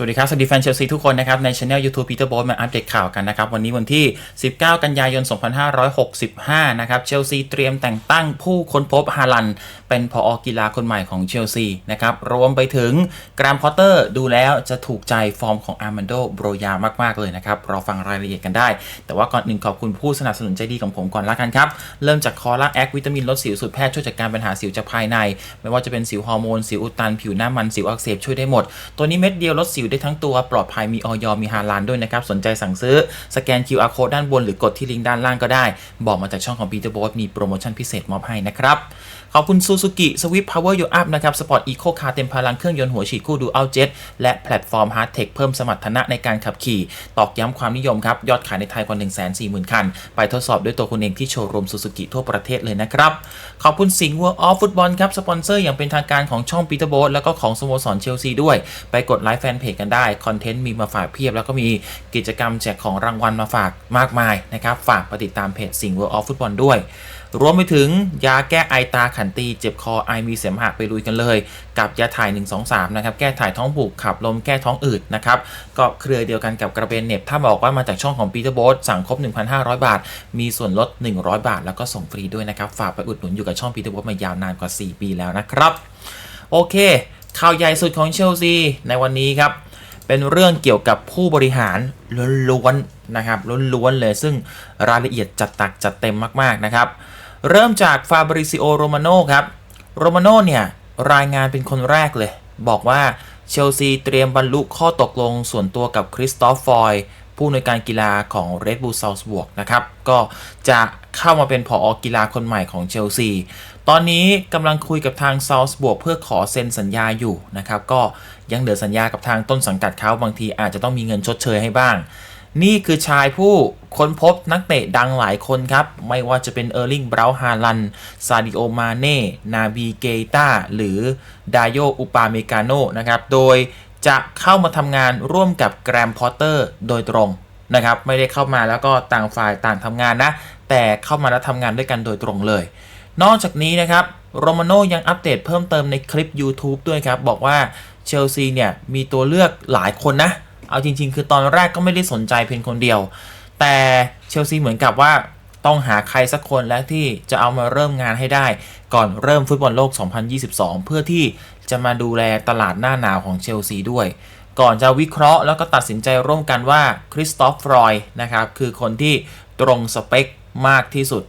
สวัสดีครับ สวัสดีแฟนเชลซีทุกคนนะครับ ในช anel YouTube Peter b o มาอัปเดตข่าวกันนะครับ วันนี้วันที่ 19 กันยายน 2565 นะครับ เชลซีเตรียมแต่งตั้งผู้ค้นพบฮาลัน เป็นพออกีฬาคนใหม่ของเชลซีนะครับ รวมไปถึงกรามพอตเตอร์ดูแล้วจะถูกใจฟอร์มของอาร์มันโดโบรยามาก ๆ เลยนะครับ รอฟังรายละเอียดกันได้ แต่ว่าก่อนหนึ่งขอบคุณผู้สนับสนุนใจดีของผมก่อนละกันครับ เริ่มจากคอล่าแอควิตามินลดสิวสูตรแพทย์ช่วยจัดการปัญหาสิวจากภายใน ไม่ว่าจะเป็นสิวฮอร์โมน สิวอุดตัน ผิวหน้ามัน สิวอักเสบช่วยได้หมด ตัวนี้เม็ดเดียวลดสิวได้ทั้งตัวปลอดภัยมีออยมีฮาลานด้วยนะครับ สนใจสั่งซื้อสแกน QR code ด้านบนหรือ กดที่ลิงก์ด้านล่างก็ได้ บอกมาจากช่องของ Peter b o s มีโปรโมชั่นพิเศษมอบให้นะครับ ขอบคุณ Suzuki Swift Power Your Up นะครับสปอร์ตอีโคคาร์เต็มพลังเครื่องยนต์หัวฉีดคู่ดูอัลเจ็ตและแพลตฟอร์ม Hard Tech เพิ่มสมรรถนะในการขับขี่ ตอกย้ำความนิยมครับ ยอดขายในไทยกว่า 140,000 คัน ไปทดสอบด้วยตัวคุณเองที่โชว์รูม Suzuki ทั่วประเทศเลยนะครับ ขอบคุณสิงห์ World of Football ครับสปอนเซอร์อย่างเป็นทางการของช่อง Peter b o s แล้วก็ของสโมสรเชลซีด้วย ไปกดไลค์แฟนเพจกันได้คอนเทนต์มีมาฝากเพียบ แล้วก็มีกิจกรรมแจกของรางวัลมาฝากมากมายนะครับฝากไปติดตามเพจสิงห์ World of Football ด้วยรวมไปถึงยาแก้ไอตาขันตี เจ็บคอไอมีเสมหะไปลุยกันเลย กับยาถ่าย 123 นะครับ แก้ถ่ายท้องผูกขับลมแก้ท้องอืดนะครับ ก็เครือเดียวกันกับกระเบนเน็บ ถ้าบอกว่ามาจากช่องของปีเตอร์โบสสั่งครบ 1,500 บาท มีส่วนลด 100 บาท แล้วก็ส่งฟรีด้วยนะครับ ฝากไปอุดหนุนอยู่กับช่องปีเตอร์โบสมายาวนานกว่า 4 ปีแล้วนะครับ โอเค ข่าวใหญ่สุดของเชลซีในวันนี้ครับเป็นเรื่องเกี่ยวกับผู้บริหารล้วนๆนะครับล้วนๆเลยซึ่งรายละเอียดจัดตักจัดเต็มมากๆนะครับ เริ่มจากฟาบริซิโอโรมาโนครับ โรมาโนเนี่ย รายงานเป็นคนแรกเลย บอกว่าเชลซีเตรียมบรรลุข้อตกลงส่วนตัวกับคริสตอฟฟอยผู้อำนวยการกีฬาของ Red Bull Salzburg นะครับ ก็จะเข้ามาเป็นผออกีฬาคนใหม่ของเชลซี ตอนนี้กำลังคุยกับทาง Salzburg เพื่อขอเซ็นสัญญาอยู่นะครับ ก็ยังเหลือสัญญากับทางต้นสังกัดเขาบางทีอาจจะต้องมีเงินชดเชยให้บ้าง นี่คือชายผู้ค้นพบนักเตะดังหลายคนครับ ไม่ว่าจะเป็นเออร์ลิงเบราฮาลัน ซาดิโอ มาเน่ นาบีเกตาหรือดาโยอุปาเมกาโนนะครับ โดยจะเข้ามาทำงานร่วมกับแกรมพอตเตอร์โดยตรงนะครับ ไม่ได้เข้ามาแล้วก็ต่างฝ่ายต่างทำงานนะ แต่เข้ามาแล้วทำงานด้วยกันโดยตรงเลย นอกจากนี้นะครับโรมาโนยังอัปเดตเพิ่มเติมในคลิป YouTube ด้วยครับ บอกว่าเชลซีเนี่ยมีตัวเลือกหลายคนนะ เอาจริง ๆ คือตอนแรกก็ไม่ได้สนใจเพียงคนเดียว แต่เชลซีเหมือนกับว่าต้องหาใครสักคนและที่จะเอามาเริ่มงานให้ได้ ก่อนเริ่มฟุตบอลโลก 2022 เพื่อที่จะมาดูแลตลาดหน้าหนาวของเชลซีด้วย ก่อนจะวิเคราะห์แล้วก็ตัดสินใจร่วมกันว่าคริสตอฟฟรอยนะครับคือคนที่ตรงสเปคมากที่สุด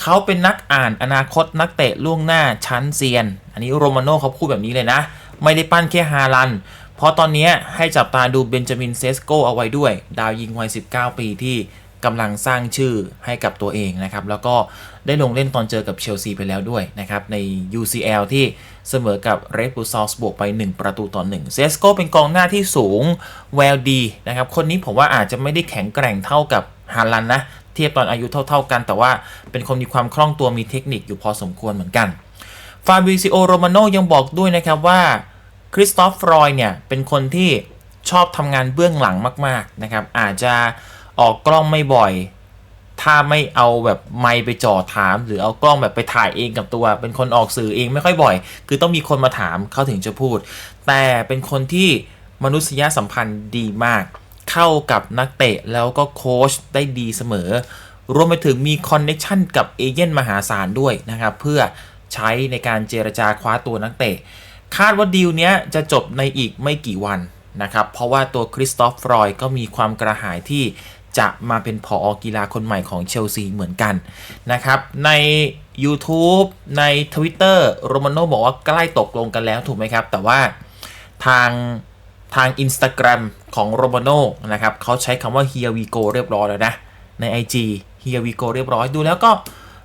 เขาเป็นนักอ่านอนาคตนักเตะล่วงหน้าชั้นเซียน อันนี้โรมาโน่เขาพูดแบบนี้เลยนะ ไม่ได้ปั้นแค่ฮาลัน เพราะตอนนี้ให้จับตาดูเบนจามินเซสโกเอาไว้ด้วย ดาวยิงวัย 19 ปีที่กำลังสร้างชื่อให้กับตัวเองนะครับ แล้วก็ได้ลงเล่นตอนเจอกับเชลซีไปแล้วด้วยนะครับ ใน UCL ที่เสมอกับ Red Bull Salzburg ไป 1 ประตูต่อ1เซสโกเป็นกองหน้าที่สูงแววดีนะครับ คนนี้ผมว่าอาจจะไม่ได้แข็งแกร่งเท่ากับฮาลันนะ เทียบตอนอายุเท่า ๆกัน แต่ว่าเป็นคนมีความคล่องตัวมีเทคนิคอยู่พอสมควรเหมือนกันฟาบิซิโอโรมาโนยังบอกด้วยนะครับว่า คริสตอฟฟรอยเนี่ยเป็นคนที่ชอบทำงานเบื้องหลังมาก ๆ นะครับ อาจจะออกกล้องไม่บ่อย ถ้าไม่เอาแบบไมค์ไปจ่อถาม หรือเอากล้องแบบไปถ่ายเองกับตัว เป็นคนออกสื่อเองไม่ค่อยบ่อย คือต้องมีคนมาถามเขาถึงจะพูด แต่เป็นคนที่มนุษยสัมพันธ์ดีมาก เข้ากับนักเตะแล้วก็โค้ชได้ดีเสมอ รวมไปถึงมีคอนเน็ชันกับเอเย่นมหาศาลด้วยนะครับ เพื่อใช้ในการเจรจาคว้าตัวนักเตะ คาดว่าดีลเนี้ยจะจบในอีกไม่กี่วันนะครับ เพราะว่าตัวคริสตอฟฟรอยก็มีความกระหายที่จะมาเป็นผออกีฬาคนใหม่ของเชลซีเหมือนกันนะครับใน YouTube ใน Twitter โรมาโนบอกว่าใกล้ตกลงกันแล้วถูกไหมครับ แต่ว่าทางทาง Instagram ของโรมาโนนะครับเขาใช้คำว่า here we go เรียบร้อยแล้วนะ ใน IG here we go เรียบร้อยดูแล้วก็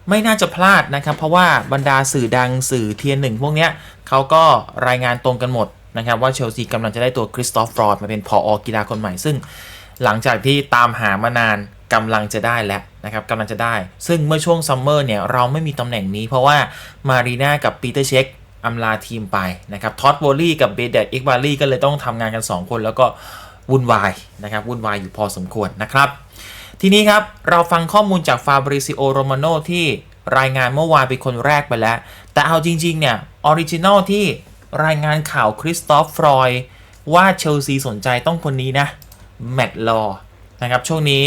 ไม่น่าจะพลาดนะครับ เพราะว่าบรรดาสื่อดังสื่อเทียนหนึ่งพวกเนี้ยเขาก็รายงานตรงกันหมดนะครับ ว่าเชลซีกำลังจะได้ตัวคริสตอฟฟรอดมาเป็นผออกีฬาคนใหม่ ซึ่งหลังจากที่ตามหามานานกำลังจะได้แล้วนะครับกำลังจะได้ ซึ่งเมื่อช่วงซัมเมอร์เนี่ยเราไม่มีตำแหน่งนี้ เพราะว่ามารีนากับปีเตอร์เช็คอำลาทีมไปนะครับท็อตโบลี่กับเบเดตอิกบาลี่ก็เลยต้องทำงานกัน 2 คนแล้วก็วุ่นวายนะครับวุ่นวายอยู่พอสมควรนะครับ ทีนี้ครับ เราฟังข้อมูลจากฟาบริซิโอโรมาโนที่รายงานเมื่อวานเป็นคนแรกไปแล้ว แต่เอาจริง ๆ เนี่ยออริจินอลที่รายงานข่าวคริสตอฟฟรอยว่าเชลซีสนใจต้องคนนี้นะแมตต์ลอนะครับช่วงนี้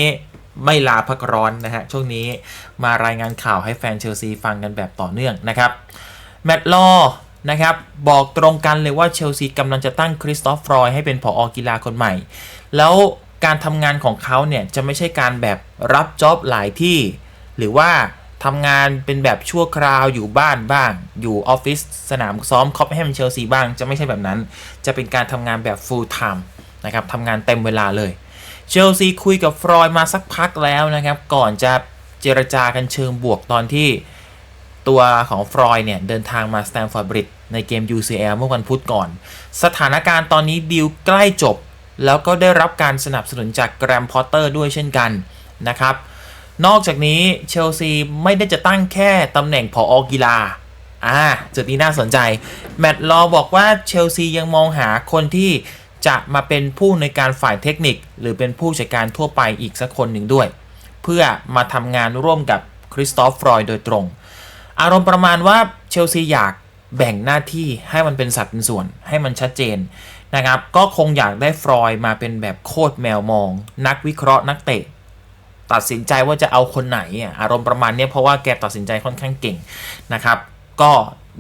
ไม่ลาพักร้อนนะฮะช่วงนี้มารายงานข่าวให้แฟนเชลซีฟังกันแบบต่อเนื่องนะครับแมตต์ลอนะครับบอกตรงกันเลยว่าเชลซีกำลังจะตั้งคริสตอฟฟรอยให้เป็นผออกีฬาคนใหม่ แล้ว การทำงานของเขาเนี่ยจะไม่ใช่การแบบรับจ็อบหลายที่ หรือว่าทำงานเป็นแบบชั่วคราวอยู่บ้านบ้าง อยู่ออฟฟิศสนามซ้อมคอปแฮมเชลซีบ้าง จะไม่ใช่แบบนั้น จะเป็นการทำงานแบบ full time นะครับทำงานเต็มเวลาเลยเชลซีคุยกับฟรอยมาสักพักแล้วนะครับ ก่อนจะเจรจากันเชิงบวกตอนที่ตัวของฟรอยเนี่ย เดินทางมาสแตมฟอร์ดบริดในเกม UCL เมื่อวันพุธก่อน สถานการณ์ตอนนี้ดีลใกล้จบ แล้วก็ได้รับการสนับสนุนจากแกรมพอตเตอร์ด้วยเช่นกันนะครับ นอกจากนี้เชลซีไม่ได้จะตั้งแค่ตำแหน่งผออกีฬาอ่าจุดนี้น่าสนใจ แมตต์ลอบอกว่าเชลซียังมองหาคนที่จะมาเป็นผู้ในการฝ่ายเทคนิค หรือเป็นผู้จัดการทั่วไปอีกสักคนหนึ่งด้วย เพื่อมาทำงานร่วมกับคริสตอฟฟรอยโดยตรง อารมณ์ประมาณว่าเชลซีอยาก แบ่งหน้าที่ให้มันเป็นสัดเป็นส่วนให้มันชัดเจนนะครับก็คงอยากได้ฟรอยมาเป็นแบบโคตรแมวมอง นักวิเคราะห์นักเตะ ตัดสินใจว่าจะเอาคนไหนอารมณ์ประมาณนี้เพราะว่าแกตัดสินใจค่อนข้างเก่งนะครับก็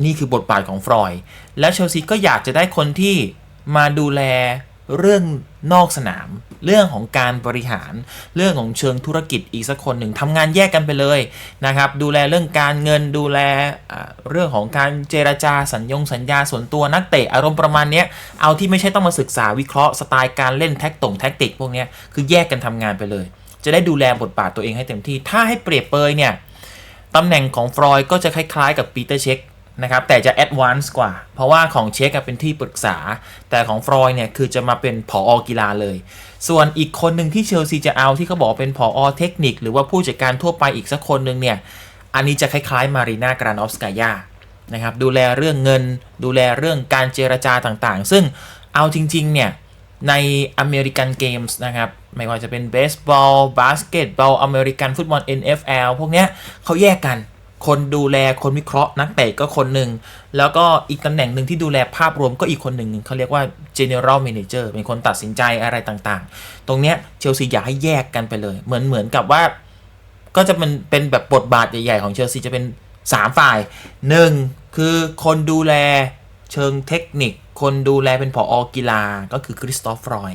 นี่คือบทบาทของฟรอย แล้วเชลซีก็อยากจะได้คนที่มาดูแล เรื่องนอกสนาม เรื่องของการบริหาร เรื่องของเชิงธุรกิจอีกสักคนหนึ่งทำงานแยกกันไปเลยนะครับ ดูแลเรื่องการเงินดูแลเรื่องของการเจรจาสัญญงสัญญาส่วนตัวนักเตะอารมณ์ประมาณนี้เอาที่ไม่ใช่ต้องมาศึกษาวิเคราะห์สไตล์การเล่นแท็กตงแท็กติกพวกนี้คือแยกกันทำงานไปเลย จะได้ดูแลบทบาทตัวเองให้เต็มที่ ถ้าให้เปรียบเปยเนี่ยตำแหน่งของฟรอยก็จะคล้ายๆ กับปีเตอร์เช็ค นะครับแต่จะแอดวานซ์กว่า เพราะว่าของเช็คเป็นที่ปรึกษา แต่ของฟรอยเนี่ยคือจะมาเป็นผออกีฬาเลย ส่วนอีกคนหนึ่งที่เชลซีจะเอาที่เขาบอกเป็นผออเทคนิค หรือว่าผู้จัดการทั่วไปอีกสักคนหนึ่งเนี่ยอันนี้จะคล้ายๆมารีนากรานอฟสกายานะครับดูแลเรื่องเงิน ดูแลเรื่องการเจรจาต่างๆ ซึ่งเอาจริงๆเนี่ยในอเมริกันเกมส์นะครับ ไม่ว่าจะเป็นเบสบอลบาสเกตบอลอเมริกันฟุตบอล NFL พวกเนี้ยเขาแยกกัน คนดูแลคนวิเคราะห์นักเตะก็คนหนึ่ง แล้วก็อีกตำแหน่งหนึ่งที่ดูแลภาพรวมก็อีกคนหนึ่งเขาเรียกว่า general manager เป็นคนตัดสินใจอะไรต่างๆ ตรงเนี้ยเชลซีอยากให้แยกกันไปเลย เหมือนเหมือนกับว่า ก็จะเป็นเป็นแบบบทบาทใหญ่ๆของเชลซีจะเป็น 3 ฝ่าย 1 คือคนดูแลเชิงเทคนิค คนดูแลเป็นผออกีฬาก็คือคริสตอฟฟรอย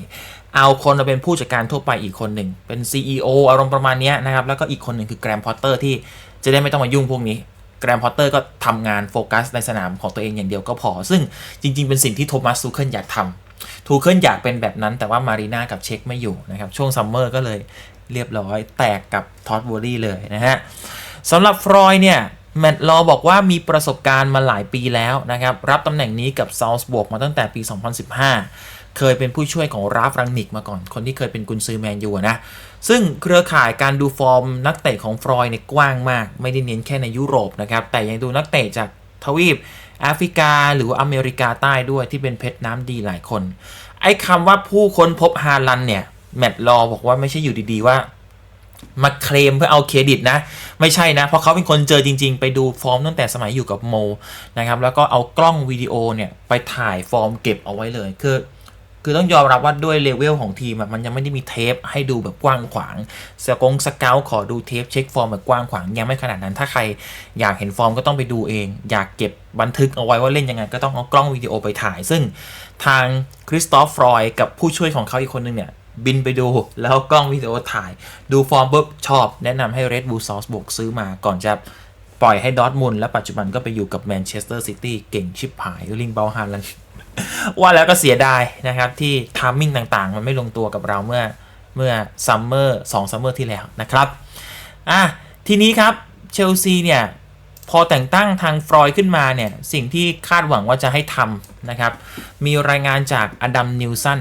เอาคนมาเป็นผู้จัดการทั่วไปอีกคนหนึ่ง เป็น CEO อารมณ์ประมาณเนี้ยนะครับ แล้วก็อีกคนหนึ่งคือแกรมพอตเตอร์ที่ จะได้ไม่ต้องมายุ่งพวกนี้แกรมพอตเตอร์ก็ทำงานโฟกัสในสนามของตัวเองอย่างเดียวก็พอ ซึ่งจริง ๆ เป็นสิ่งที่โทมัสซูเคิลอยากทำทูเคิลอยากเป็นแบบนั้นแต่ว่ามารีนากับเช็คไม่อยู่นะครับ ช่วงซัมเมอร์ก็เลยเรียบร้อยแตกกับท็อ d วอรี่เลยนะฮะสำหรับฟรอยเนี่ยแมตต์ลอบอกว่ามีประสบการณ์มาหลายปีแล้วนะครับ รับตำแหน่งนี้กับซา l ส์บวกมาตั้งแต่ปี 2015 เคยเป็นผู้ช่วยของราฟรังนิกมาก่อน คนที่เคยเป็นกุนซือแมนยูนะ ซึ่งเครือข่ายการดูฟอร์มนักเตะของฟรอยเนี่ยกว้างมาก ไม่ได้เน้นแค่ในยุโรปนะครับ แต่ยังดูนักเตะจากทวีปแอฟริกา หรือว่าอเมริกาใต้ด้วยที่เป็นเพชรน้ำดีหลายคน ไอ้คำว่าผู้ค้นพบฮาลันเนี่ย แมตต์ลอบอกว่าไม่ใช่อยู่ดีๆว่ามาเคลมเพื่อเอาเครดิตนะ ไม่ใช่นะ เพราะเขาเป็นคนเจอจริง ๆ ไปดูฟอร์มตั้งแต่สมัยอยู่กับโมนะครับแล้วก็เอากล้องวิดีโอเนี่ย ไปถ่ายฟอร์มเก็บเอาไว้เลย คือ คือต้องยอมรับว่าด้วยเลเวลของทีมมันยังไม่ได้มีเทปให้ดูแบบกว้างขวางสกงสเกลขอดูเทปเช็คฟอร์มแบบกว้างขวางยังไม่ขนาดนั้นถ้าใครอยากเห็นฟอร์มก็ต้องไปดูเอง อยากเก็บบันทึกเอาไว้ว่าเล่นยังไงก็ต้องเอากล้องวิดีโอไปถ่าย ซึ่งทางคริสตอฟฟรอยกับผู้ช่วยของเขาอีกคนนึงเนี่ยบินไปดูแล้วกล้องวิดีโอถ่าย ดูฟอร์มปุ๊บชอบ แนะนำให้ Red Bull Sauce บวกซื้อมาก่อนจะปล่อยให้ดอทมุนและปัจจุบันก็ไปอยู่กับแมนเชสเตอร์ซิตี้เก่งชิบหายลิงเบลฮาลัน ว่าแล้วก็เสียดายนะครับ ที่ทามมิ่งต่างๆ มันไม่ลงตัวกับเราเมื่อเมื่อซัมเมอร์สองซัมเมอร์ที่แล้วนะครับอะทีนี้ครับเชลซีเนี่ยพอแต่งตั้งทางฟรอยขึ้นมาเนี่ยสิ่งที่คาดหวังว่าจะให้ทำนะครับ มีรายงานจากอดัมนิวสัน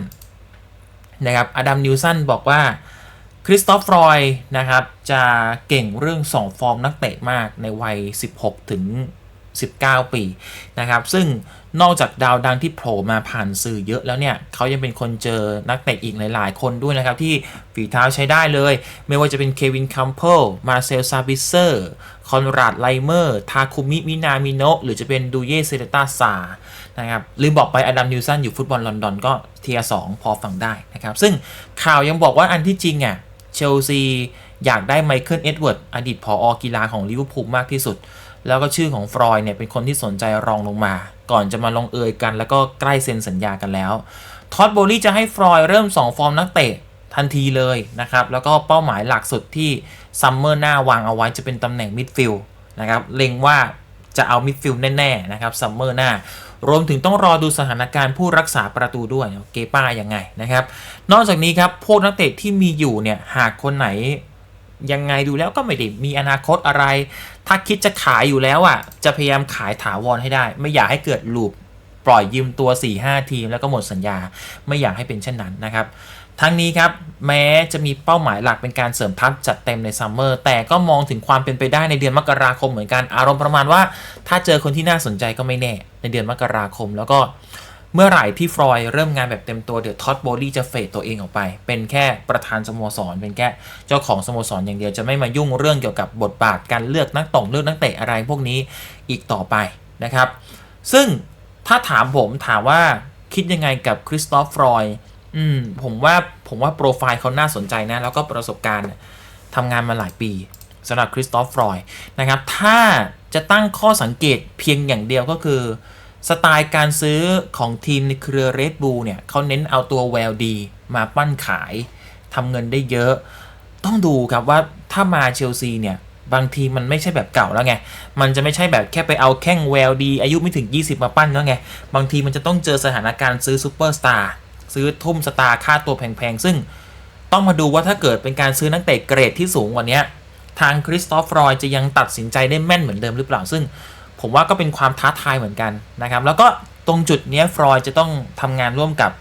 นะครับอดัมนิวสันบอกว่าคริสตอฟฟรอยนะครับจะเก่งเรื่อง 2 ฟอร์มนักเตะมากในวัย 16 ถึง 19 ปีนะครับ ซึ่งนอกจากดาวดังที่โผล่มาผ่านสื่อเยอะแล้วเนี่ยเขายังเป็นคนเจอนักเตะอีกหลาย ๆ คนด้วยนะครับ ที่ฝีเท้าใช้ได้เลย ไม่ว่าจะเป็นเควินคัมเพิลมาเซลซาบิเซอร์คอนราดไลเมอร์ ทาคุมิ มินามิโนะหรือจะเป็นดูเยเซเรตาซานะครับลืมบอกไปอดัมนิวสันอยู่ฟุตบอลลอนดอนก็เทียสองพอฟังได้นะครับ ซึ่งข่าวยังบอกว่าอันที่จริงอะเชลซีอยากได้ไมเคิลเอ็ดเวิร์ดอดีตผออกีฬาของลิเวอร์พูลมากที่สุด แล้วก็ชื่อของฟรอยเนี่ยเป็นคนที่สนใจรองลงมา ก่อนจะมาลงเอยกัน แล้วก็ใกล้เซ็นสัญญากันแล้วท็อตโบลี่จะให้ฟรอยเริ่ม 2 ฟอร์มนักเตะทันทีเลยนะครับ แล้วก็เป้าหมายหลักสุดที่ซัมเมอร์หน้าวางเอาไว้จะเป็นตำแหน่งมิดฟิลด์นะครับเล็งว่าจะเอามิดฟิลด์แน่ ๆ นะครับซัมเมอร์หน้ารวมถึงต้องรอดูสถานการณ์ผู้รักษาประตูด้วยเกป้ายังไงนะครับ นอกจากนี้ครับพวกนักเตะที่มีอยู่เนี่ยหากคนไหนยังไงดูแล้วก็ไม่ได้มีอนาคตอะไร ถ้าคิดจะขายอยู่แล้วอะ จะพยายามขายถาวรให้ได้ ไม่อยากให้เกิดลูปปล่อยยืมตัว 4-5 ทีม แล้วก็หมดสัญญาไม่อยากให้เป็นเช่นนั้นนะครับ ทั้งนี้ครับ แม้จะมีเป้าหมายหลักเป็นการเสริมทัพจัดเต็มในซัมเมอร์แต่ก็มองถึงความเป็นไปได้ในเดือนมกราคมเหมือนกันอารมณ์ประมาณว่า ถ้าเจอคนที่น่าสนใจก็ไม่แน่ในเดือนมกราคมแล้วก็ เมื่อไหร่ที่ฟรอยเริ่มงานแบบเต็มตัวเดี๋ยวท็อตโบลี่จะเฟดตัวเองออกไป เป็นแค่ประธานสโมสร เป็นแค่เจ้าของสโมสรอย่างเดียวจะไม่มายุ่งเรื่องเกี่ยวกับบทบาทการเลือกนักต่งเลือกนักเตะอะไรพวกนี้อีกต่อไปนะครับ ซึ่งถ้าถามผมถามว่าคิดยังไงกับคริสตอฟฟรอยอืมผมว่าผมว่าโปรไฟล์เขาน่าสนใจนะ แล้วก็ประสบการณ์ทำงานมาหลายปีสำหรับคริสตอฟฟรอยนะครับ ถ้าจะตั้งข้อสังเกตเพียงอย่างเดียวก็คือ สไตล์การซื้อของทีมในเครือ Red Bull เนี่ยเขาเน้นเอาตัวแววดีมาปั้นขายทำเงินได้เยอะ ต้องดูครับว่าถ้ามาเชลซีเนี่ยบางทีมันไม่ใช่แบบเก่าแล้วไง มันจะไม่ใช่แบบแค่ไปเอาแข้งแววดี อายุไม่ถึง 20 มาปั้นแล้วไง บางทีมันจะต้องเจอสถานการณ์ซื้อซูเปอร์สตาร์ซื้อทุ่มสตาร์ค่าตัวแพงๆ ซึ่งต้องมาดูว่าถ้าเกิดเป็นการซื้อนักเตะเกรดที่สูงกว่านี้ทางคริสตอฟฟรอยจะยังตัดสินใจได้แม่นเหมือนเดิมหรือเปล่า ซึ่ง ผมว่าก็เป็นความท้าทายเหมือนกันนะครับแล้วก็ตรงจุดนี้ฟรอยจะต้องทำงานร่วมกับ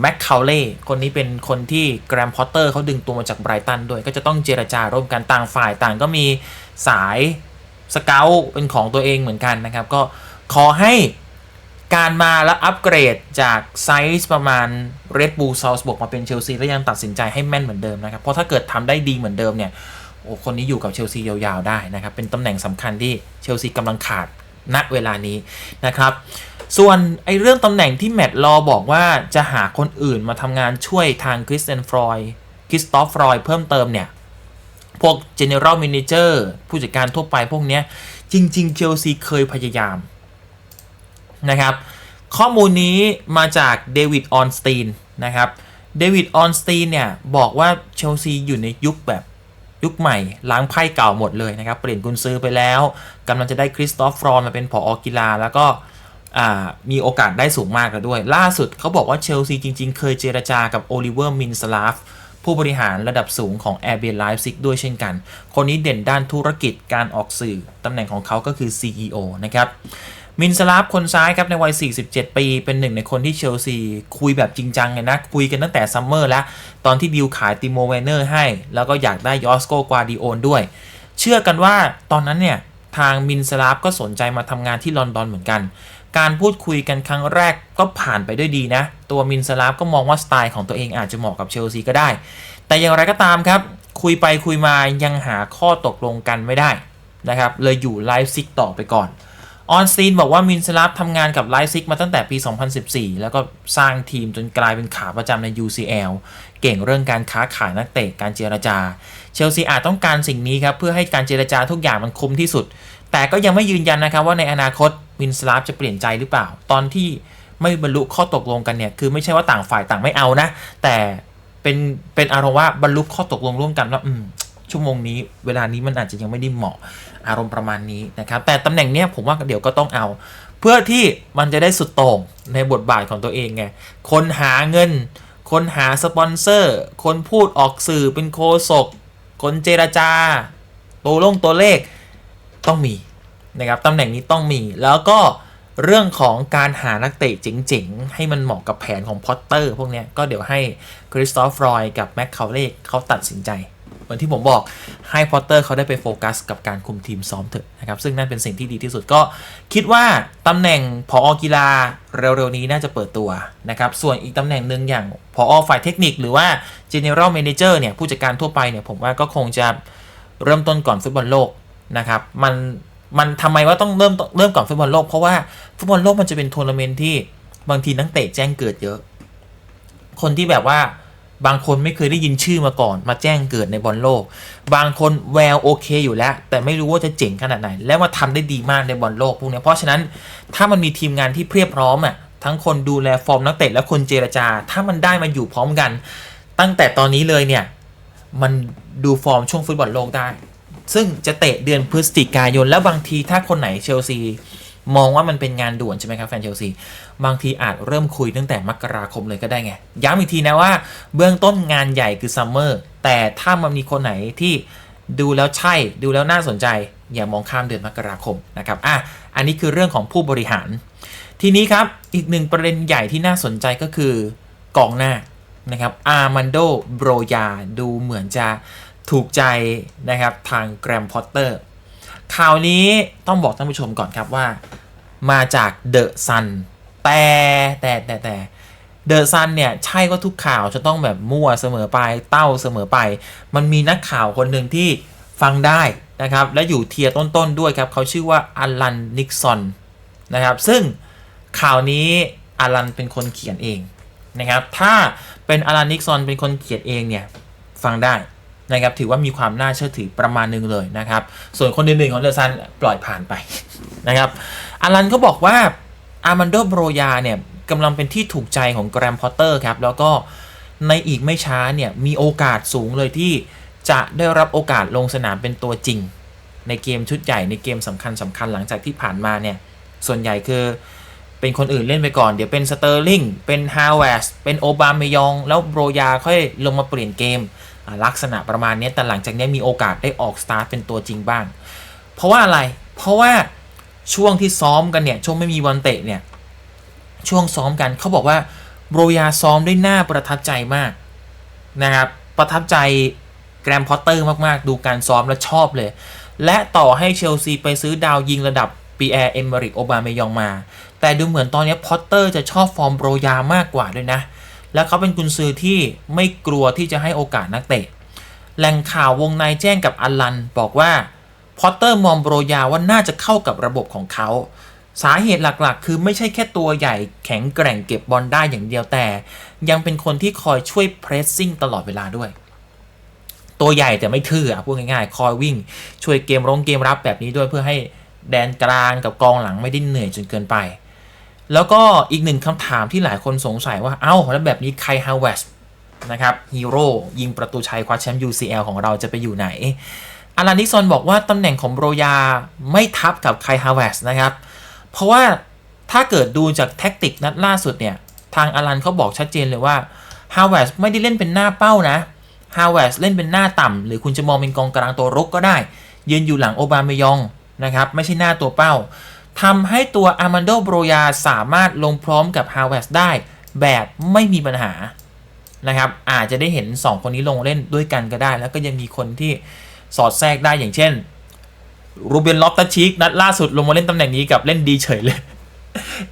แม็กคาเล่คนนี้เป็นคนที่แกรมพอตเตอร์เขาดึงตัวมาจากไบรตันด้วย ก็จะต้องเจรจาร่วมกันต่างฝ่ายต่างก็มีสายสเกลเป็นของตัวเองเหมือนกันนะครับ ก็ขอให้การมาและอัปเกรดจากไซส์ประมาณ Red Bull Salzburg มาเป็นเชลซีแล้วยังตัดสินใจให้แม่นเหมือนเดิมนะครับ เพราะถ้าเกิดทำได้ดีเหมือนเดิมเนี่ย โอ้คนนี้อยู่กับเชลซียาวๆได้นะครับ เป็นตำแหน่งสำคัญที่เชลซีกำลังขาดณเวลานี้นะครับ ส่วนไอเรื่องตำแหน่งที่แมตต์รอบอกว่าจะหาคนอื่นมาทำงานช่วยทางคริสเตนฟรอยคริสตอฟฟรอยเพิ่มเติมเนี่ย พวก General Manager ผู้จัดการทั่วไปพวกเนี้ย จริงๆเชลซีเคยพยายามนะครับ ข้อมูลนี้มาจากเดวิดออนสตีนนะครับเดวิดออนสตีนเนี่ย บอกว่าเชลซีอยู่ในยุคแบบ ยุคใหม่ ล้างไพ่เก่าหมดเลยนะครับ เปลี่ยนกุนซือไปแล้วกำลังจะได้คริสตอฟฟรอนมาเป็นผออกีฬา แล้วก็มีโอกาสได้สูงมากแล้วด้วย ล่าสุดเขาบอกว่าเชลซีจริง ๆ เคยเจรจากับโอลิเวอร์มินสลาฟผู้บริหารระดับสูงของ a i r b n b ไลฟ์ซิกด้วยเช่นกัน คนนี้เด่นด้านธุรกิจการออกสื่อตำแหน่งของเขาก็คือ CEO นะครับ มินสลาฟคนซ้ายครับในวัย 47 ปี เป็นหนึ่งในคนที่เชลซี คุยแบบจริงจังเลยนะ คุยกันตั้งแต่ซัมเมอร์แล้ว ตอนที่ดิวขายติโมเวเนอร์ให้ แล้วก็อยากได้ยอสโกกวาดิโอนด้วย เชื่อกันว่าตอนนั้นเนี่ย ทางมินสลาฟก็สนใจมาทำงานที่ลอนดอนเหมือนกัน การพูดคุยกันครั้งแรกก็ผ่านไปด้วยดีนะ ตัวมินสลาฟก็มองว่าสไตล์ของตัวเองอาจจะเหมาะกับเชลซีก็ได้ แต่อย่างไรก็ตามครับคุยไปคุยมายังหาข้อตกลงกันไม่ได้นะครับเลยอยู่ไลฟ์ซิกต่อไปก่อน ออนสตีนบอกว่ามินสลับทำงานกับไลซิกมาตั้งแต่ปี 2014 แล้วก็สร้างทีมจนกลายเป็นขาประจำใน UCL เก่งเรื่องการค้าขายนักเตะการเจรจา เชลซีอาจต้องการสิ่งนี้ครับ เพื่อให้การเจรจาทุกอย่างมันคุ้มที่สุด แต่ก็ยังไม่ยืนยันนะครับว่าในอนาคตมินสลับจะเปลี่ยนใจหรือเปล่า ตอนที่ไม่บรรลุข้อตกลงกันเนี่ยคือไม่ใช่ว่าต่างฝ่ายต่างไม่เอานะ แต่เป็นเป็นอารมณ์ว่าบรรลุข้อตกลงร่วมกันว่าอืมชั่วโมงนี้ เวลานี้มันอาจจะยังไม่ได้เหมาะ อารมณ์ประมาณนี้นะครับแต่ตำแหน่งเนี้ยผมว่าเดี๋ยวก็ต้องเอา เพื่อที่มันจะได้สุดโต่งในบทบาทของตัวเองไงคนหาเงิน คนหาสปอนเซอร์ คนพูดออกสื่อเป็นโคศกคนเจรจา ตัวลงตัวเลขต้องมีนะครับตำแหน่งนี้ต้องมีแล้วก็เรื่องของการหานักเตะเจ๋งๆ ให้มันเหมาะกับแผนของพอตเตอร์พวกนี้ก็เดี๋ยวให้คริสตอฟฟรอยกับแม็กคาเล่เขาตัดสินใจ เหมือนที่ผมบอกให้พอตเตอร์เขาได้ไปโฟกัสกับการคุมทีมซ้อมเถอะนะครับซึ่งนั่นเป็นสิ่งที่ดีที่สุดก็คิดว่าตำแหน่งพอกีฬาเร็วๆนี้น่าจะเปิดตัวนะครับส่วนอีกตำแหน่งหนึ่งอย่างพอฝ่ายเทคนิคหรือว่า General Manager เนี่ยผู้จัดการทั่วไปเนี่ยผมว่าก็คงจะเริ่มต้นก่อนฟุตบอลโลกนะครับมันมันทำไมว่าต้องเริ่มเริ่มก่อนฟุตบอลโลกเพราะว่าฟุตบอลโลกมันจะเป็นทัวร์นาเมนต์ที่บางทีนักเตะแจ้งเกิดเยอะ คนที่แบบว่า บางคนไม่เคยได้ยินชื่อมาก่อน มาแจ้งเกิดในบอลโลก บางคนแววโอเคอยู่แล้ว แต่ไม่รู้ว่าจะเจ๋งขนาดไหน และมาทำได้ดีมากในบอลโลกพวกนี้เพราะฉะนั้นถ้ามันมีทีมงานที่เพียบพร้อมอะทั้งคนดูแลฟอร์มนักเตะและคนเจรจา ถ้ามันได้มาอยู่พร้อมกัน ตั้งแต่ตอนนี้เลยเนี่ยมันดูฟอร์มช่วงฟุตบอลโลกได้ ซึ่งจะเตะเดือนพฤศจิกายนแล้วบางทีถ้าคนไหนเชลซี มองว่ามันเป็นงานด่วนใช่ไหมครับแฟนเชลซีบางทีอาจเริ่มคุยตั้งแต่มกราคมเลยก็ได้ไง ย้ำอีกทีนะว่า เบื้องต้นงานใหญ่คือซัมเมอร์แต่ถ้ามันมีคนไหนที่ดูแล้วใช่ดูแล้วน่าสนใจ อย่ามองข้ามเดือนมกราคมนะครับอะอันนี้คือเรื่องของผู้บริหาร ทีนี้ครับอีกหนึ่งประเด็นใหญ่ที่น่าสนใจก็คือกองหน้านะครับอาร์มันโดโบรยาดูเหมือนจะถูกใจนะครับทางแกรมพอตเตอร์ ข่าวนี้ต้องบอกท่านผู้ชมก่อนครับว่า มาจากเดอะซันแต่แต่แต่แต่เดอะซันเนี่ยใช่ว่าทุกข่าวจะต้องแบบมั่วเสมอไปเต้าเสมอไป มันมีนักข่าวคนหนึ่งที่ฟังได้นะครับ และอยู่เทียร์ต้นๆด้วยครับเขาชื่อว่าอลันนิกซอนนะครับ ซึ่งข่าวนี้อลันเป็นคนเขียนเองนะครับ ถ้าเป็นอลันนิกซอนเป็นคนเขียนเองเนี่ย ฟังได้ นะครับถือว่ามีความน่าเชื่อถือประมาณหนึงเลยนะครับ ส่วนคนอื่นๆของเดอซันปล่อยผ่านไปนะครับอลันก็บอกว่าอาร์มันโดโบรยาเนี่ยกำลังเป็นที่ถูกใจของแกรมพอตเตอร์ครับ แล้วก็ในอีกไม่ช้าเนี่ย มีโอกาสสูงเลยที่จะได้รับโอกาสลงสนามเป็นตัวจริง ในเกมชุดใหญ่ในเกมสำคัญสำคัญหลังจากที่ผ่านมาเนี่ย ส่วนใหญ่คือเป็นคนอื่นเล่นไปก่อน เดี๋ยวเป็นสเตอร์ลิงเป็นฮาวเวสเป็นโอบามายอง แล้วโบรยาค่อยลงมาเปลี่ยนเกม ลักษณะประมาณนี้แต่หลังจากนี้มีโอกาสได้ออกสตาร์ทเป็นตัวจริงบ้าง เพราะว่าอะไรเพราะว่าช่วงที่ซ้อมกันเนี่ยช่วงไม่มีวันเตะเนี่ยช่วงซ้อมกันเขาบอกว่าโบรยาซ้อมได้หน่าประทับใจมากนะครับประทับใจแกรมพอตเตอร์มากๆ ดูการซ้อมแล้วชอบเลย และต่อให้เชลซีไปซื้อดาวยิงระดับปีแอร์เอมริกโอบาเมยองมา แต่ดูเหมือนตอนนี้พอตเตอร์จะชอบฟอร์มโบรยามากกว่าด้วยนะ แล้วเขาเป็นกุนซือที่ไม่กลัวที่จะให้โอกาสนักเตะ แหล่งข่าววงในแจ้งกับอลันบอกว่าพอตเตอร์มองโบรยาว่าน่าจะเข้ากับระบบของเขา สาเหตุหลักๆ คือไม่ใช่แค่ตัวใหญ่แข็งแกร่งเก็บบอลได้อย่างเดียวแต่ ยังเป็นคนที่คอยช่วยเพรสซิ่งตลอดเวลาด้วย ตัวใหญ่แต่ไม่ทื่ออะพูดง่ายๆ คอยวิ่ง ช่วยเกมรงเกมรับแบบนี้ด้วยเพื่อให้แดนกลางกับกองหลังไม่ได้เหนื่อยจนเกินไป แล้วก็อีกหนึ่งคำถามที่หลายคนสงสัยว่า เอ้า แล้วแบบนี้ไคฮาวเวสนะครับฮีโร่ยิงประตูชัยคว้าแชมป์ UCL ของเราจะไปอยู่ไหนอารานิซอนบอกว่าตำแหน่งของโบรยาไม่ทับกับไคฮาวเวสนะครับ เพราะว่าถ้าเกิดดูจากแท็กติกนัดล่าสุดเนี่ย ทางอารันเขาบอกชัดเจนเลยว่าฮาวเวสไม่ได้เล่นเป็นหน้าเป้านะฮาวเวสเล่นเป็นหน้าต่ำ หรือคุณจะมองเป็นกองกลางตัวรุกก็ได้ ยืนอยู่หลังโอบามายองนะครับ ไม่ใช่หน้าตัวเป้า ทำให้ตัวอาร์มันโดโบรยาสามารถลงพร้อมกับฮาวเวสได้แบบไม่มีปัญหานะครับอาจจะได้เห็น 2 คนนี้ลงเล่นด้วยกันก็ได้ แล้วก็ยังมีคนที่สอดแทรกได้อย่างเช่นรูเบนล็อกตาชิกนัดล่าสุดลงมาเล่นตำแหน่งนี้กับเล่นดีเฉยเลย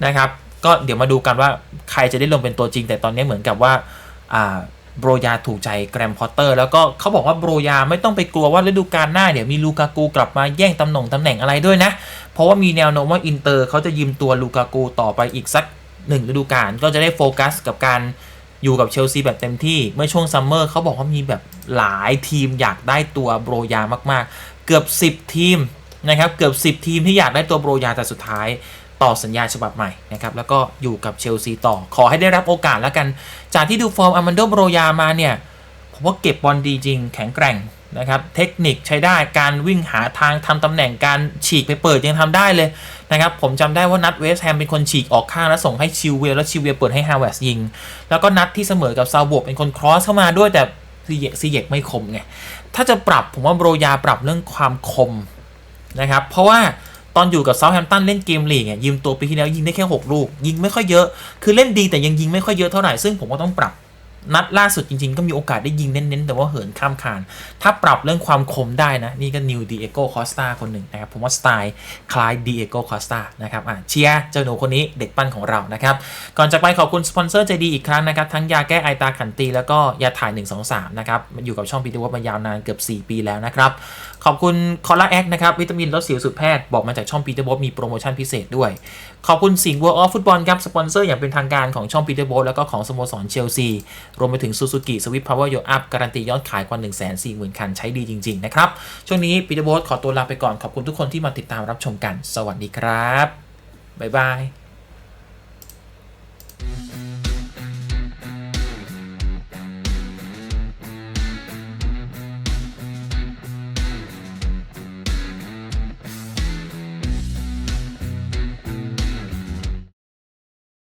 นะครับ ก็เดี๋ยวมาดูกันว่าใครจะได้ลงเป็นตัวจริง แต่ตอนนี้เหมือนกับว่าอ่า โบรยาถูกใจแกรมพอตเตอร์ แล้วก็เขาบอกว่าโบรยาไม่ต้องไปกลัวว่าฤดูกาลหน้าเดี๋ยวมีลูกากูกลับมาแย่งตำแหน่งตำแหน่งอะไรด้วยนะ เพราะว่ามีแนวโน้มว่าอินเตอร์เขาจะยืมตัวลูกากูต่อไปอีกสักหนึ่งฤดูกาลก็จะได้โฟกัสกับการอยู่กับเชลซีแบบเต็มที่เมื่อช่วงซัมเมอร์เขาบอกว่ามีแบบหลายทีมอยากได้ตัวโบรยามากๆ เกือบ 10 ทีมนะครับเกือบ 10 ทีมที่อยากได้ตัวโบรยาแต่สุดท้าย ต่อสัญญาฉบับใหม่นะครับแล้วก็อยู่กับเชลซีต่อ ขอให้ได้รับโอกาสแล้วกัน จากที่ดูฟอร์มอามันโดโบรยามาเนี่ยผมว่าเก็บบอลดีจริงแข็งแกร่งนะครับเทคนิคใช้ได้การวิ่งหาทางทำตำแหน่งการฉีกไปเปิดยังทำได้เลยนะครับผมจำได้ว่านัดเวสแฮมเป็นคนฉีกออกข้างแล้วส่งให้ชิวเวลแล้วชิวเวลเปิดให้ฮาวเวสยิง แล้วก็นัดที่เสมอกับซาบวกเป็นคนครอสเข้ามาด้วยแต่ซีเยกซีเยกไม่คมไงถ้าจะปรับผมว่าโบรยาปรับเรื่องความคมนะครับเพราะว่า ตอนอยู่กับเซาท์แฮมป์ตันเล่นเกมลีกเนี่ยยืมตัวปีที่แล้วยิงได้แค่ 6 ลูก ยิงไม่ค่อยเยอะ คือเล่นดีแต่ยังยิงไม่ค่อยเยอะเท่าไหร่ซึ่งผมก็ต้องปรับ นัดล่าสุดจริง ๆ ก็มีโอกาสได้ยิงเน้น ๆ แต่ว่าเหินข้ามคาน ถ้าปรับเรื่องความคมได้นะ นี่ก็นิวดีเอโกคอสตาคนหนึ่งนะครับ ผมว่าสไตล์คล้ายดีเอโกคอสตานะครับอะเชียร์เจ้าหนูคนนี้เด็กปั้นของเรานะครับ ก่อนจะไปขอบคุณสปอนเซอร์ใจดีอีกครั้งนะครับ ทั้งยาแก้ไอตาขันตี แล้วก็ยาถ่าย 123 นะครับอยู่กับช่องพีดีวอมายาวนานเกือบ 4 ปีแล้วนะครับขอบคุณคอลลาแอคนะครับวิตามินลดสิวสุดแพทย์บอกมาจากช่องปีเตอร์บอมีโปรโมชั่นพิเศษด้วย ขอบคุณสิงห์วัวออฟฟุตบอลครับสปอนเซอร์อย่างเป็นทางการของช่องปีเตอร์โบแล้วก็ของสโมสรเชลซีรวมไปถึง Suzuki Swift Power Your Up การันตียอดขายกว่า 140,000 คันใช้ดีจริง ๆ นะครับ ช่วงนี้ปีเตอร์โบสขอตัวลาไปก่อนขอบคุณทุกคนที่มาติดตามรับชมกัน สวัสดีครับบ๊ายบาย